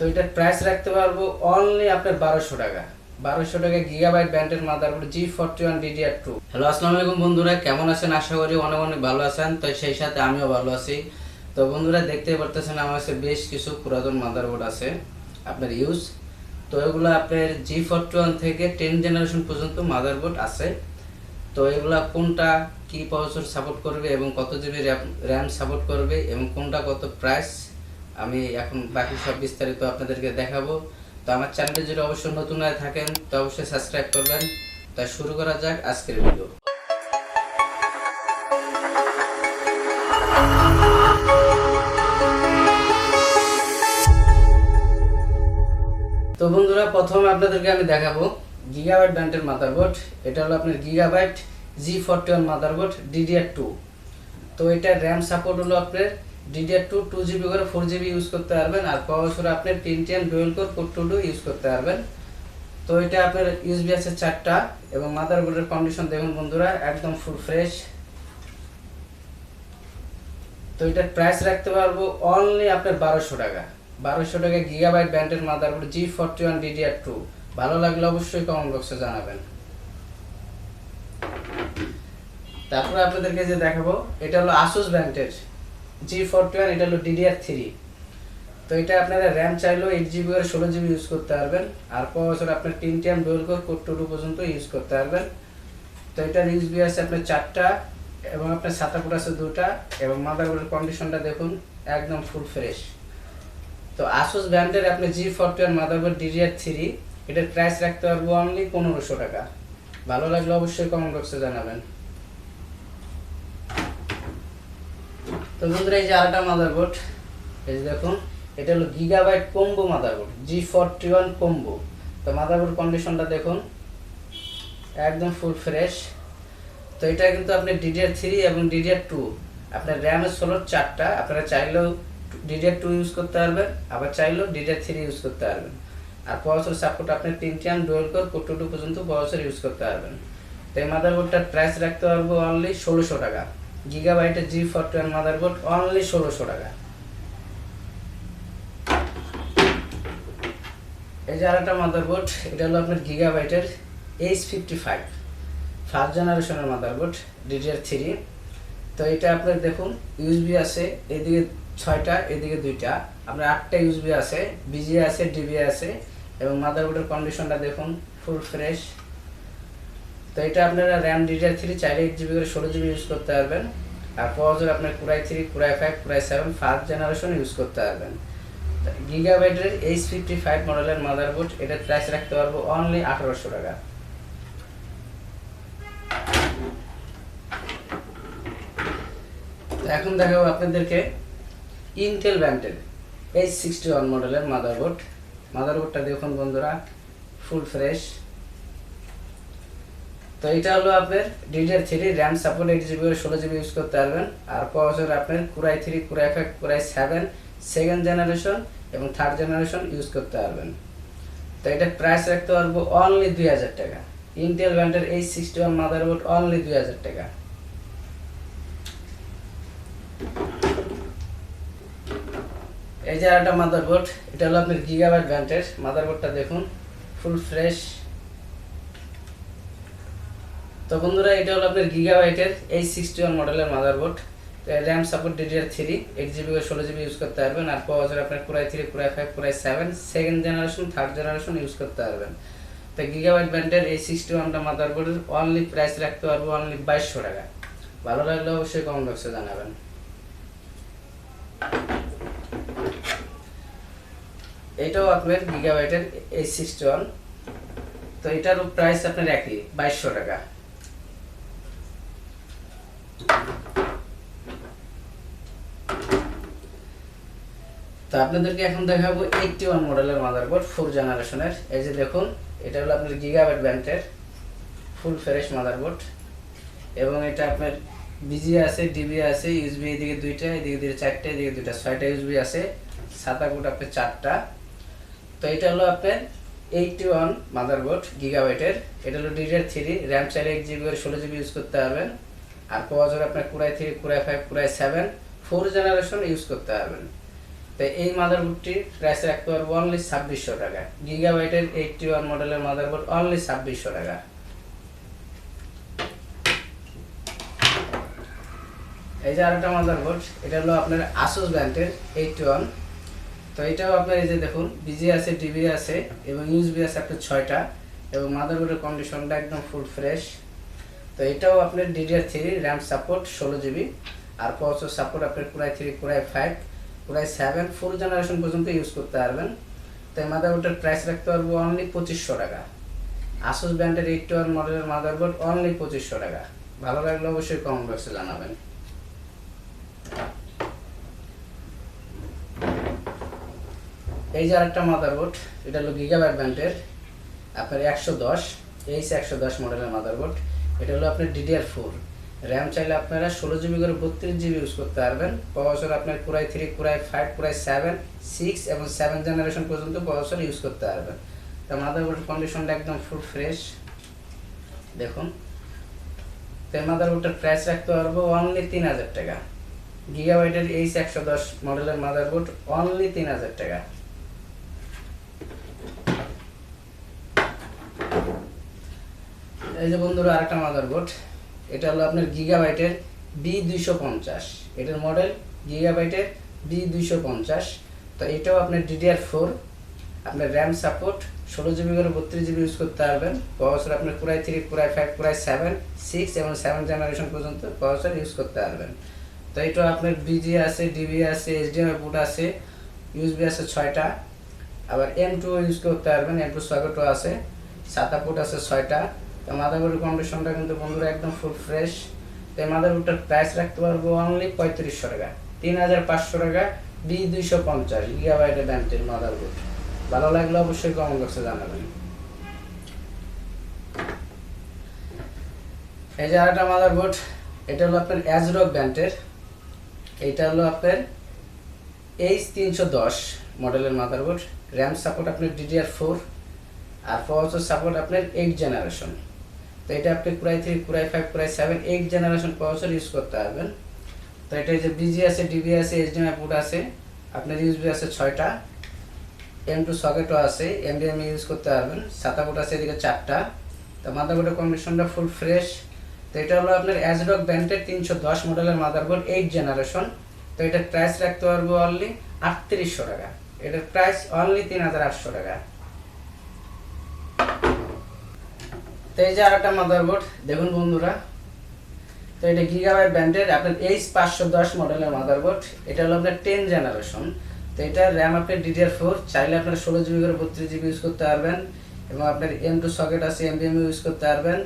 তো এটার প্রাইস রাখতে পারব অনলি আপনার বারোশো টাকা। বারোশো টাকা গিগাবাইট ব্যান্ডের motherboard G forty one DDR two hello আসসালামু আলাইকুম বন্ধুরা, কেমন আছেন? আশা করি অনেক অনেক ভালো আছেন। তো সেই সাথে আমিও ভালো আছি। তো বন্ধুরা, দেখতেই পারতেছেন আমার কাছে বেশ কিছু পুরাতন মাদারবোর্ড আছে আপনার ইউজ তো এগুলো আপনার জি ফোরটি ওয়ান থেকে টেন জেনারেশন পর্যন্ত মাদারবোর্ড আছে। তো এগুলা কোনটা, কি প্রসেসর সাপোর্ট করবে এবং কত জিবি র্যাম সাপোর্ট করবে এবং কোনটা কত প্রাইস আমি এখন বাকি সব বিস্তারিত আপনাদেরকে দেখাবো। তো আমার চ্যানেলটি যদি অবশ্যই নতুন হয়ে থাকেন, তো অবশ্যই সাবস্ক্রাইব করবেন। তাই শুরু করা যাক আজকের ভিডিও তো বন্ধুরা, প্রথমে আপনাদেরকে আমি দেখাবো গিগাবাইট ব্র্যান্ডের মাদারবোর্ড। এটা হলো আপনার Gigabyte G forty one motherboard DDR two তো এটা র্যাম সাপোর্ট হলো আপনার ডিডিআর টু টু জিবি করে ফোর জিবি ইউজ করতে পারবেন আর প্রসেসর আপনি Pentium dual core core two use করতে পারবেন। তো এটা আপনার ইউএসবি আছে চারটা এবং মাদারবোর্ডের কন্ডিশন দেখুন বন্ধুরা, একদম ফুল ফ্রেশ তো এটার প্রাইস রাখতে পারব অনলি আপনার বারোশো টাকা। বারোশো টাকা গিগাবাইট ব্র্যান্ডের motherboard G forty one DDR two ভালো লাগলে অবশ্যই কমেন্ট বক্সে জানাবেন। তারপরে আপনাদেরকে যে দেখাবো, এটা হলো আসুস ব্র্যান্ডের জি ফোরটি ওয়ান এটা হলো ডিডিআর থ্রি তো এটা আপনারা র্যাম চাইলেও এইট জিবি করে ষোলো জিবি ইউজ করতে পারবেন। আর পর বছর আপনার Pentium dual core core two পর্যন্ত ইউজ করতে পারবেন। তো এটা এটার ইউজবি আছে আপনার চারটা এবং আপনার সাতাপুর আছে দুটা এবং মাদারবোর্ডের কন্ডিশনটা দেখুন, একদম ফুল ফ্রেশ তো আসুস ব্র্যান্ডের আপনি G forty one motherboard DDR three এটার প্রাইস রাখতে পারব অনলি পনেরোশো টাকা। ভালো লাগলে অবশ্যই কমেন্ট বক্সে জানাবেন। তো বন্ধুরা, এই যে আরেকটা মাদারবোর্ড এই যে দেখুন, এটা হলো Gigabyte combo motherboard G forty one combo তো মাদারবোর্ড কন্ডিশনটা দেখুন, একদম ফুল ফ্রেশ তো এটা কিন্তু আপনি ডিডিআর থ্রি এবং ডিডিআর টু আপনার র্যামের ষোলো চারটা, আপনারা চাইলেও ডিডিআর টু ইউজ করতে পারবেন, আবার চাইলেও ডিডিআর থ্রি ইউজ করতে পারবেন। আর প্রসেসর সাপোর্ট আপনি Pentium dual core core two পর্যন্ত প্রসেসর ইউজ করতে পারবেন। তো এই মাদারবোর্ডটার প্রাইস রাখতে পারব অনলি ষোলোশো টাকা। গিগাবাইটের G forty one motherboard only ষোলোশো টাকা। এই যে আরেকটা মাদারবোর্ড এটা হলো আপনার গিগাবাইটের এইচ ফিফটি ফাইভ ফার্স্ট জেনারেশনের মাদারবোর্ড ডিডিআর থ্রি তো এটা আপনার দেখুন ইউএসবি আছে, এদিকে ছয়টা, এদিকে দুইটা। আপনার আটটা ইউএসবি আছে বিজি আছে ডিবি আছে, এবং মাদারবোর্ডের কন্ডিশনটা দেখুন ফুল ফ্রেশ তো এটা আপনারা র্যাম ডিডিআর থ্রি চাইলে এইট জিবি করে ষোলো জিবি ইউজ করতে পারবেন। আর প্রসেসর আপনার core i three core i five core i seven first generation use করতে পারবেন। গিগাবাইটের এইচ ফিফটি ফাইভ মডেলের মাদারবোর্ড এটার প্রাইস রাখতে পারব অনলি আঠারোশো টাকা। এখন দেখাবো আপনাদেরকে ইন্টেল ব্র্যান্ডের এইচ সিক্সটি ওয়ান মডেলের মাদারবোর্ড মাদারবোর্ডটা দেখুন বন্ধুরা ফুল ফ্রেশ তো এটা হলো আপনার DDR three RAM support eight GB ষোলো জিবি ইউজ করতে পারবেন। আর প্রসেসর আপনার core i three core i five core i seven second generation এবং থার্ড জেনারেশন ইউজ করতে পারবেন। তো এটা প্রাইস রাখতে পারব অনলি দুই হাজার টাকা। ইন্টেল ব্র্যান্ডের H sixty one motherboard only দুই হাজার টাকা। এই যে একটা মাদারবোর্ড এটা হলো আপনার গিগাবাইট ব্র্যান্ডের মাদারবোর্ডটা দেখুন ফুল ফ্রেশ তো বন্ধুরা, এটা হলো আপনার গিগাবাইটের এই সিক্সটি ওয়ান মডেলের motherboard RAM support DDR three eight GB ষোলো জিবি ইউজ করতে পারবেন। আর বছর আপনার core i three core i five core i seven second generation third generation use করতে পারবেন। তো গিগাবাইট ব্র্যান্ডের এই সিক্সটি ওয়ানটা মাদারবোর্ডের অনলি প্রাইস রাখতে পারব অনলি বাইশশো টাকা। ভালো লাগলে অবশ্যই কমেন্ট বক্সে জানাবেন। এটাও আপনার গিগাবাইটের এই সিক্সটি ওয়ান তো এটারও প্রাইস আপনার একই, বাইশশো টাকা। তো আপনাদেরকে এখন দেখাবো এইটটি ওয়ান মডেলের মাদারবোর্ড ফোর জেনারেশনের এই যে দেখুন, এটা হলো আপনার গিগাবাইট ব্র্যান্ডের ফুল ফ্রেশ মাদারবোর্ড। এবং এটা আপনার বিজি আছে ডিবি আছে ইউএসবি এদিকে দুইটা এদিকে দুইটা চারটা, এদিকে দুইটা ছয়টা ইউএসবি আছে সাতা কোট আপনার চারটা। তো এটা হলো আপনার এইটটি ওয়ান মাদারবোর্ড গিগাবাইটের এটা হলো ডিডিআর থ্রি র্যাম চাইলে এক জিবি করে ষোলো জিবি ইউজ করতে পারবেন। আর প্রয়োজন আপনার Core i three Core i five Core i seven four generation use করতে পারবেন। এই মাদারবোর্ডটির প্রাইস রাখতে পারব অনলি ছাব্বিশশো টাকা। গিগাবাইটের এইটটি ওয়ান মডেলের মাদারবোর্ড অনলি ছাব্বিশশো টাকা। এই যে আরেকটা মাদারবোর্ড এটা হলো আপনার আসুস ব্র্যান্ডের এইটটি ওয়ান তো এটাও আপনার এই যে দেখুন বিজি আছে টিভি আছে, এবং ইউএসবি আছে আপনার ছয়টা, এবং মাদারবোর্ডের কন্ডিশনটা একদম ফুল ফ্রেশ তো এটাও আপনার ডিডিআর থ্রি র্যাম সাপোর্ট ষোলো জিবি আর প্রসেসর সাপোর্ট আপনার core i three core i five core i seven four generation পর্যন্ত ইউজ করতে পারবেন। তো এই মাদারবোর্ডের প্রাইস রাখতে পারব অনলি পঁচিশশো টাকা। আসুস ব্র্যান্ডের এইট ওয়ান মডেলের মাদারবোর্ড অনলি পঁচিশশো টাকা। ভালো লাগলে অবশ্যই কমেন্ট বক্সে জানাবেন। এই যে আরেকটা মাদারবোর্ড এটা হলো গিগাবাইট ব্র্যান্ডের আপনার একশো দশ এইচ একশো দশ মডেলের মাদারবোর্ড এটা হলো আপনার ডিডিআর ফোর র্যাম চাইলে আপনারা ষোলো জিবি করে বত্রিশ জিবি ইউজ করতে পারবেন। প্রসেসর আপনার Core i three core i five core i seven six এবং সেভেন জেনারেশন পর্যন্ত প্রসেসর ইউজ করতে পারবেন। তা মাদারবোর্ড কন্ডিশনটা একদম ফুল ফ্রেশ দেখুন। তো এই মাদারবোর্ডটার প্রাইস রাখতে পারব অনলি তিন হাজার টাকা। গিগাবাইটের এইচ একশো দশ মডেলের মাদারবোর্ড অনলি তিন হাজার টাকা। এই যে বন্ধুরা আরেকটা মাদারবোর্ড এটা হলো আপনার গিগাবাইটের বি দুইশো পঞ্চাশ। এটার মডেল গিগাবাইটের বি দুইশো পঞ্চাশ। তো এটাও আপনার ডিডিআর ফোর। আপনার র্যাম সাপোর্ট ষোলো জিবি করে বত্রিশ জিবি ইউজ করতে পারবেন। প্রসেসর আপনার Core i three core i five core i seven six এবং সেভেন জেনারেশন পর্যন্ত প্রসেসর ইউজ করতে পারবেন। তো এটা আপনার বিজি আছে ডিবি আছে এইচডিএমআই বুট আছে ইউএসবি আছে ছয়টা। আবার এম টু ইউজ করতে পারবেন এম টু সকেটও আছে সাতা ফুট আছে ছয়টা। তো মাদারবোর্ডের কন্ডিশনটা কিন্তু বন্ধুরা একদম ফুল ফ্রেশ তো এই মাদারবোর্ডটার প্রাইস রাখতে পারব অনলি পঁয়ত্রিশশো টাকা। তিন হাজার পাঁচশো টাকা বি দুইশো পঞ্চাশ গিগাবাইটের ব্যান্ডের মাদারবোর্ড। ভালো লাগলে অবশ্যই কমেন্ট বক্সে জানাবেন। এই যে আরেকটা মাদারবোর্ড, এটা হলো আপনার অ্যাজরক ব্যান্ডের এইটা হলো আপনার এইচ তিনশো দশ মডেলের মাদারবোর্ড। র্যাম সাপোর্ট আপনার ডিডিআর ফোর আর প্রসেসর সাপোর্ট আপনার এইট জেনারেশন তো এটা আপনি core i three, core i five, core i seven eight generation processor use করতে পারবেন। তো এটা যে বিজি আছে ডিবি আছে এইচডিএমআই পোর্ট আছে, আপনার ইউএসবি আছে ছয়টা এম টু সকেটও আছে এমডিএম ইউজ করতে পারবেন সাতা পোর্ট আছে এদিকে চারটা, তো মাদারবোর্ডের কন্ডিশনটা ফুল ফ্রেশ তো এটা হলো আপনার অ্যাজরক ব্যান্ডের তিনশো দশ মডেলের মাদারবোর্ড এইট জেনারেশন তো এটার প্রাইস রাখতে পারব অনলি আটত্রিশশো টাকা। এটার প্রাইস অনলি তিন হাজার আটশো টাকা। তো এই যে আর আরেকটা মাদারবোর্ড দেখুন বন্ধুরা। তো এটা গিগাবাইট ব্র্যান্ডের আপনার এইচ পাঁচশো দশ মডেলের মাদারবোর্ড এটা হলো আপনার টেন জেনারেশন তো এটা র্যাম আপনার ডিডিআর ফোর চাইলে আপনার ষোলো জিবি করে বত্রিশ জিবি ইউজ করতে পারবেন। এবং আপনার এম টু সকেট আছে এমবিএম ইউজ করতে পারবেন।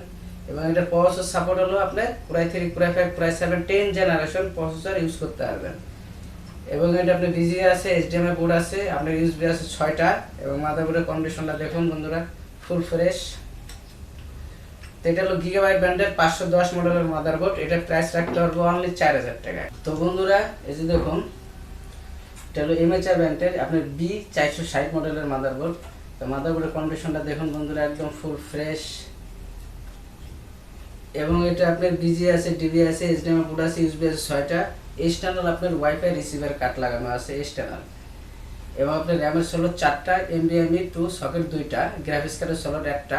এবং এটা প্রসেসর সাপোর্ট হলো আপনার প্রায় থ্রি প্রায় ফাইভ প্রায় seven ten generation processor use করতে পারবেন। এবং এটা আপনার বিজি আছে এইচডিএমআই বোর্ড আছে, আপনার ইউএসবি আছে ছয়টা। এবং মাদারবোর্ডের কন্ডিশনটা দেখুন বন্ধুরা ফুল ফ্রেশ তো এটা হলো গিগাবাইট ব্র্যান্ডের পাঁচশো দশ মডেলের মাদারবোর্ড এটার প্রাইস রাখতে পারব অনলি চার হাজার টাকা। তো বন্ধুরা, এই যে দেখুন, এটা হলো এমএচআর ব্র্যান্ডের, আপনার বি চারশো ষাট মডেলের তো কন্ডিশনটা দেখুন বন্ধুরা, একদম ফুল ফ্রেশ এবং এটা আপনার আছে ডিবি আছে এইচডিএমআই আছে ইউএসবি আছে, ছয়টা। এক্সটার্নাল আপনার ওয়াইফাই রিসিভার কাট লাগানো আছে এক্সটার্নাল এবং আপনার র্যামের ষোলো চারটা এমবিএমই টু সকেট দুইটা গ্রাফিক্স কার্ডের একটা।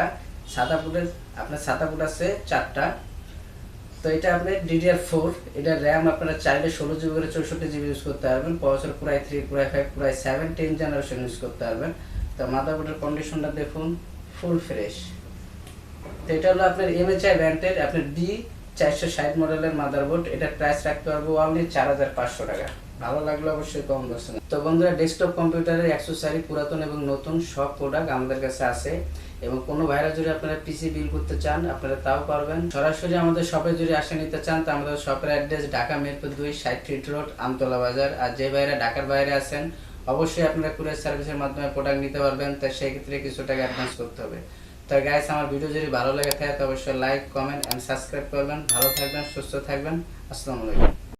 সাদা ফুটের আপনার সাদা ফুট আছে চারটা। তো এটা আপনার ডিডিআর ফোর এটা র্যাম আপনারা চাইলে ষোলো জিবি করে চৌষট্টি জিবি ইউজ করতে পারবেন প্রসেসর পুরাই থ্রি পুরাই ফাইভ পুরাই সেভেন টেন জেনারেশন ইউজ করতে পারবেন। তো মাদারবোর্ডের কন্ডিশনটা দেখুন ফুল ফ্রেশ তো এটা হলো আপনার এমএচআই ব্র্যান্ডের আপনার বি চারশো ষাট মডেলের মাদারবোর্ড এটার প্রাইস রাখতে পারব অনলি চার হাজার পাঁচশো টাকা। ভালো লাগলে অবশ্যই কম করছেন তো বন্ধুরা ডেস্কটপ কম্পিউটারের অ্যাক্সেসরি পুরাতন এবং নতুন সব প্রোডাক্ট আমাদের কাছে আছে। এবং কোনো ভাইরাস যদি আপনারা পিসি বিল করতে চান, আপনারা তাও পারবেন। সরাসরি আমাদের শপে যদি আসে নিতে চান, তো আমাদের শপের অ্যাড্রেস ঢাকা মিরপুর দুই ষাট ফিট রোড আমতলা বাজার। আর যে ভাইরা ঢাকার বাইরে আছেন, অবশ্যই আপনারা কুরিয়ার সার্ভিসের মাধ্যমে প্রোডাক্ট নিতে পারবেন। তাই সেই ক্ষেত্রে কিছু টাকা অ্যাডভান্স করতে হবে। তো গাইস আমার ভিডিও যদি ভালো লেগে থাকে তো অবশ্যই লাইক কমেন্ট অ্যান্ড সাবস্ক্রাইব করবেন। ভালো থাকবেন, সুস্থ থাকবেন। আসসালামু আলাইকুম।